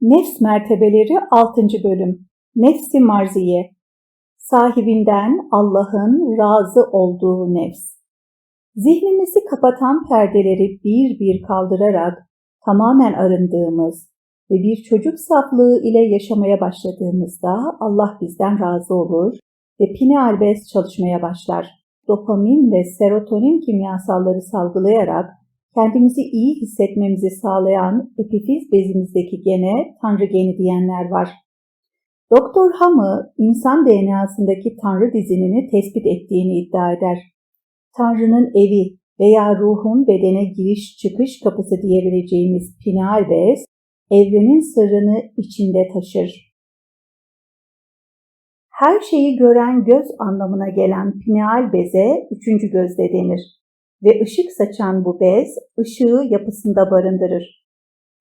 Nefs Mertebeleri 6. Bölüm Nefsi Marziye Sahibinden Allah'ın razı olduğu nefs Zihnimizi kapatan perdeleri bir bir kaldırarak tamamen arındığımız ve bir çocuk saflığı ile yaşamaya başladığımızda Allah bizden razı olur ve pineal bez çalışmaya başlar. Dopamin ve serotonin kimyasalları salgılayarak kendimizi iyi hissetmemizi sağlayan epifiz bezimizdeki gene Tanrı geni diyenler var. Doktor Hamı insan DNA'sındaki Tanrı dizinini tespit ettiğini iddia eder. Tanrı'nın evi veya ruhun bedene giriş çıkış kapısı diyebileceğimiz pineal bez, evrenin sırrını içinde taşır. Her şeyi gören göz anlamına gelen pineal beze üçüncü gözde denir ve ışık saçan bu bez ışığı yapısında barındırır.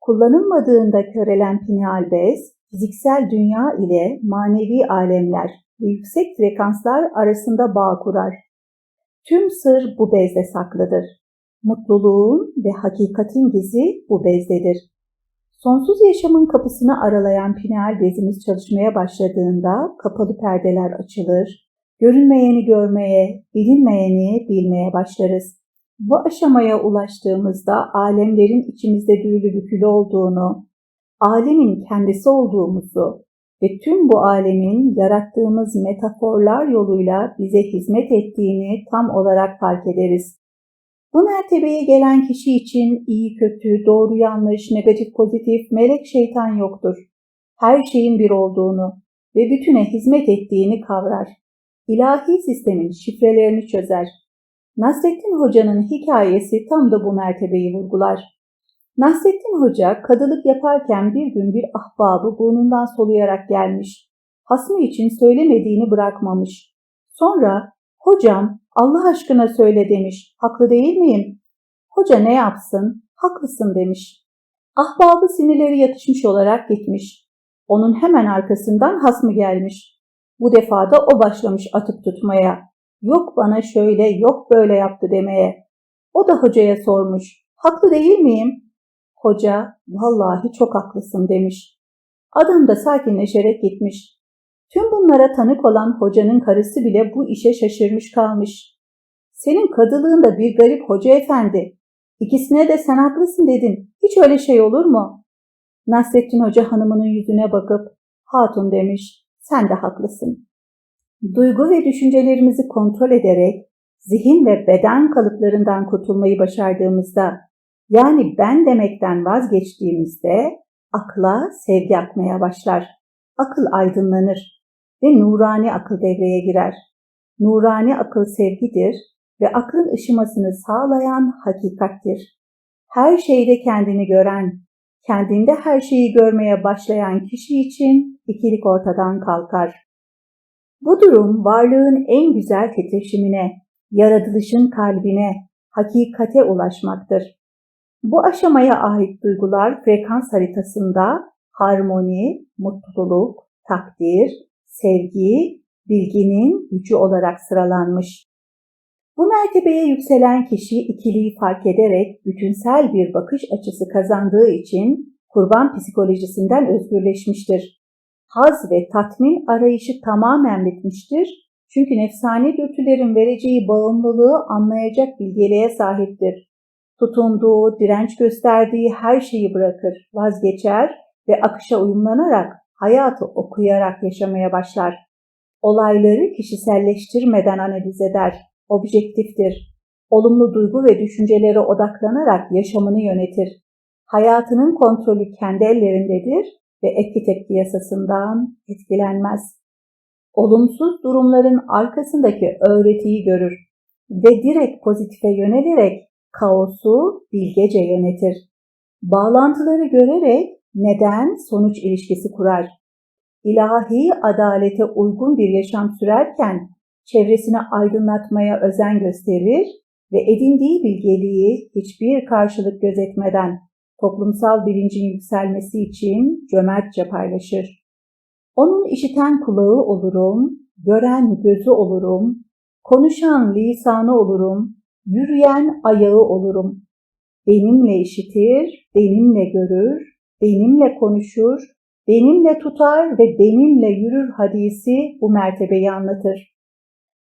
Kullanılmadığında körelen pineal bez, fiziksel dünya ile manevi alemler ve yüksek frekanslar arasında bağ kurar. Tüm sır bu bezde saklıdır. Mutluluğun ve hakikatin gizi bu bezdedir. Sonsuz yaşamın kapısını aralayan pineal bezimiz çalışmaya başladığında kapalı perdeler açılır, görünmeyeni görmeye, bilinmeyeni bilmeye başlarız. Bu aşamaya ulaştığımızda alemlerin içimizde düğülü bükülü olduğunu, alemin kendisi olduğumuzu ve tüm bu alemin yarattığımız metaforlar yoluyla bize hizmet ettiğini tam olarak fark ederiz. Bu mertebeye gelen kişi için iyi kötü, doğru yanlış, negatif pozitif, melek şeytan yoktur. Her şeyin bir olduğunu ve bütüne hizmet ettiğini kavrar. İlahi sistemin şifrelerini çözer. Nasrettin Hoca'nın hikayesi tam da bu mertebeyi vurgular. Nasrettin Hoca kadılık yaparken bir gün bir ahbabı burnundan soluyarak gelmiş. Hasmı için söylemediğini bırakmamış. Sonra hocam Allah aşkına söyle demiş. Haklı değil miyim? Hoca ne yapsın? Haklısın demiş. Ahbabı sinirleri yatışmış olarak gitmiş. Onun hemen arkasından hasmı gelmiş. Bu defa da o başlamış atıp tutmaya. Yok bana şöyle, yok böyle yaptı demeye. O da hocaya sormuş. Haklı değil miyim? Hoca, vallahi çok haklısın demiş. Adam da sakinleşerek gitmiş. Tüm bunlara tanık olan hocanın karısı bile bu işe şaşırmış kalmış. Senin kadılığında bir garip hoca efendi. İkisine de sen haklısın dedin. Hiç öyle şey olur mu? Nasrettin Hoca hanımının yüzüne bakıp, hatun demiş, sen de haklısın. Duygu ve düşüncelerimizi kontrol ederek zihin ve beden kalıplarından kurtulmayı başardığımızda yani ben demekten vazgeçtiğimizde akla sevgi akmaya başlar. Akıl aydınlanır ve nurani akıl devreye girer. Nurani akıl sevgidir ve aklın ışımasını sağlayan hakikattir. Her şeyde kendini gören, kendinde her şeyi görmeye başlayan kişi için ikilik ortadan kalkar. Bu durum varlığın en güzel titreşimine, yaratılışın kalbine, hakikate ulaşmaktır. Bu aşamaya ait duygular frekans haritasında harmoni, mutluluk, takdir, sevgi, bilginin gücü olarak sıralanmış. Bu mertebeye yükselen kişi ikiliyi fark ederek bütünsel bir bakış açısı kazandığı için kurban psikolojisinden özgürleşmiştir haz ve tatmin arayışı tamamen bitmiştir. Çünkü nefsani dürtülerin vereceği bağımlılığı anlayacak bilgeliğe sahiptir. Tutunduğu, direnç gösterdiği her şeyi bırakır, vazgeçer ve akışa uyumlanarak hayatı okuyarak yaşamaya başlar. Olayları kişiselleştirmeden analiz eder, objektiftir. Olumlu duygu ve düşüncelere odaklanarak yaşamını yönetir. Hayatının kontrolü kendi ellerindedir ve etki tepki yasasından etkilenmez. Olumsuz durumların arkasındaki öğretiyi görür ve direkt pozitife yönelerek kaosu bilgece yönetir. Bağlantıları görerek neden sonuç ilişkisi kurar. İlahi adalete uygun bir yaşam sürerken çevresini aydınlatmaya özen gösterir ve edindiği bilgeliği hiçbir karşılık gözetmeden toplumsal bilincin yükselmesi için cömertçe paylaşır. Onun işiten kulağı olurum, gören gözü olurum, konuşan lisanı olurum, yürüyen ayağı olurum. Benimle işitir, benimle görür, benimle konuşur, benimle tutar ve benimle yürür hadisi bu mertebeyi anlatır.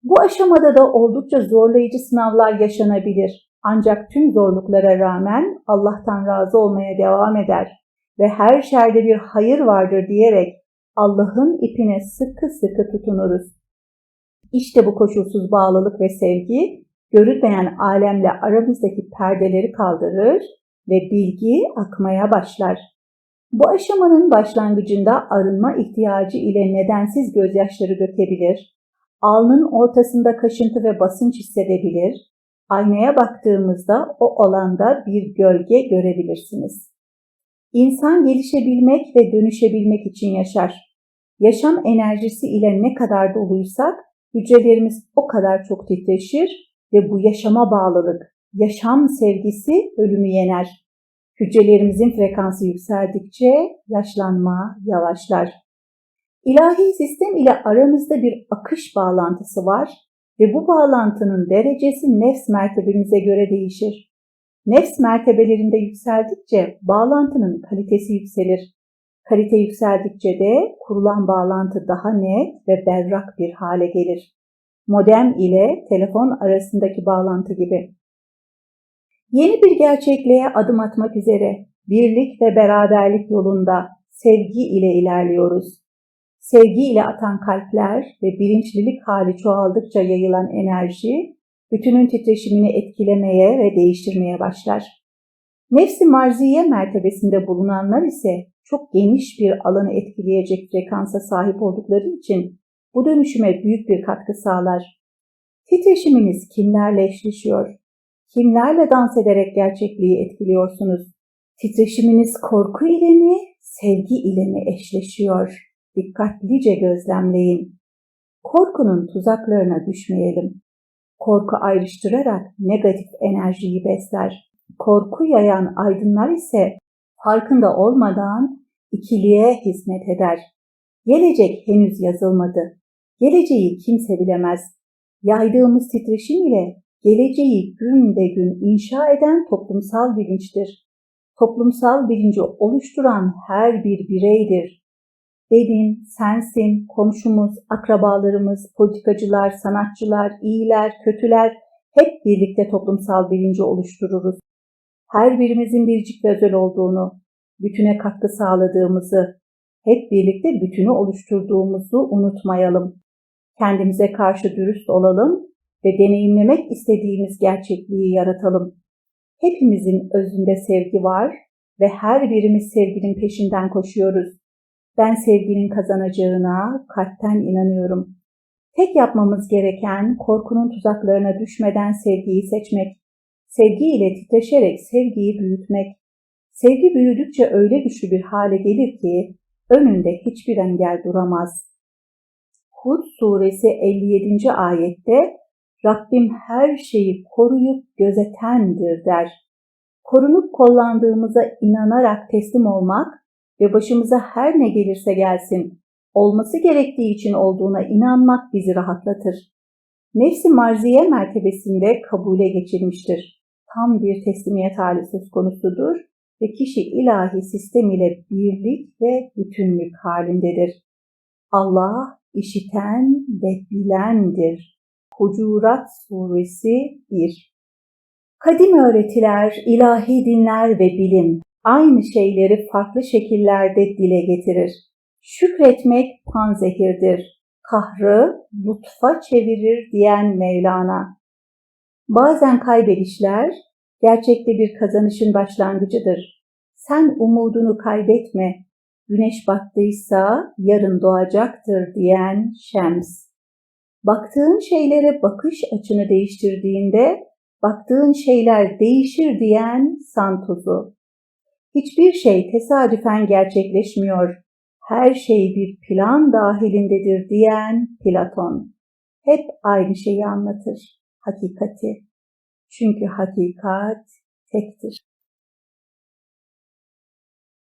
Bu aşamada da oldukça zorlayıcı sınavlar yaşanabilir. Ancak tüm zorluklara rağmen Allah'tan razı olmaya devam eder ve her şerde bir hayır vardır diyerek Allah'ın ipine sıkı sıkı tutunuruz. İşte bu koşulsuz bağlılık ve sevgi görünmeyen alemle aramızdaki perdeleri kaldırır ve bilgi akmaya başlar. Bu aşamanın başlangıcında arınma ihtiyacı ile nedensiz gözyaşları dökebilir, alnın ortasında kaşıntı ve basınç hissedebilir, aynaya baktığımızda o alanda bir gölge görebilirsiniz. İnsan gelişebilmek ve dönüşebilmek için yaşar. Yaşam enerjisi ile ne kadar doluysak hücrelerimiz o kadar çok titreşir ve bu yaşama bağlılık, yaşam sevgisi ölümü yener. Hücrelerimizin frekansı yükseldikçe yaşlanma yavaşlar. İlahi sistem ile aramızda bir akış bağlantısı var ve bu bağlantının derecesi nefs mertebemize göre değişir. Nefs mertebelerinde yükseldikçe bağlantının kalitesi yükselir. Kalite yükseldikçe de kurulan bağlantı daha net ve berrak bir hale gelir. Modem ile telefon arasındaki bağlantı gibi. Yeni bir gerçekliğe adım atmak üzere birlik ve beraberlik yolunda sevgi ile ilerliyoruz. Sevgi ile atan kalpler ve bilinçlilik hali çoğaldıkça yayılan enerji bütünün titreşimini etkilemeye ve değiştirmeye başlar. Nefsi marziye mertebesinde bulunanlar ise çok geniş bir alanı etkileyecek frekansa sahip oldukları için bu dönüşüme büyük bir katkı sağlar. Titreşiminiz kimlerle eşleşiyor? Kimlerle dans ederek gerçekliği etkiliyorsunuz? Titreşiminiz korku ile mi, sevgi ile mi eşleşiyor? Dikkatlice gözlemleyin. Korkunun tuzaklarına düşmeyelim. Korku ayrıştırarak negatif enerjiyi besler. Korku yayan aydınlar ise farkında olmadan ikiliğe hizmet eder. Gelecek henüz yazılmadı. Geleceği kimse bilemez. Yaydığımız titreşim ile geleceği gün be gün inşa eden toplumsal bilinçtir. Toplumsal bilinci oluşturan her bir bireydir. Benim, sensin, komşumuz, akrabalarımız, politikacılar, sanatçılar, iyiler, kötüler hep birlikte toplumsal bilinci oluştururuz. Her birimizin biricik ve özel olduğunu, bütüne katkı sağladığımızı, hep birlikte bütünü oluşturduğumuzu unutmayalım. Kendimize karşı dürüst olalım ve deneyimlemek istediğimiz gerçekliği yaratalım. Hepimizin özünde sevgi var ve her birimiz sevginin peşinden koşuyoruz. Ben sevginin kazanacağına kalpten inanıyorum. Tek yapmamız gereken korkunun tuzaklarına düşmeden sevgiyi seçmek. Sevgi ile titreşerek sevgiyi büyütmek. Sevgi büyüdükçe öyle güçlü bir hale gelir ki önünde hiçbir engel duramaz. Hud suresi 57. ayette Rabbim her şeyi koruyup gözetendir der. Korunup kollandığımıza inanarak teslim olmak ve başımıza her ne gelirse gelsin, olması gerektiği için olduğuna inanmak bizi rahatlatır. Nefsi marziye mertebesinde kabule geçilmiştir. Tam bir teslimiyet hali söz konusudur ve kişi ilahi sistem ile birlik ve bütünlük halindedir. Allah işiten ve bilendir. Hucurat Suresi 1 Kadim öğretiler, ilahi dinler ve bilim aynı şeyleri farklı şekillerde dile getirir. Şükretmek panzehirdir. Kahrı lütfa çevirir diyen Mevlana. Bazen kaybedişler gerçekte bir kazanışın başlangıcıdır. Sen umudunu kaybetme, güneş battıysa yarın doğacaktır diyen Şems. Baktığın şeylere bakış açını değiştirdiğinde baktığın şeyler değişir diyen Santuz'u. Hiçbir şey tesadüfen gerçekleşmiyor. Her şey bir plan dahilindedir diyen Platon. Hep aynı şeyi anlatır. Hakikati. Çünkü hakikat tektir.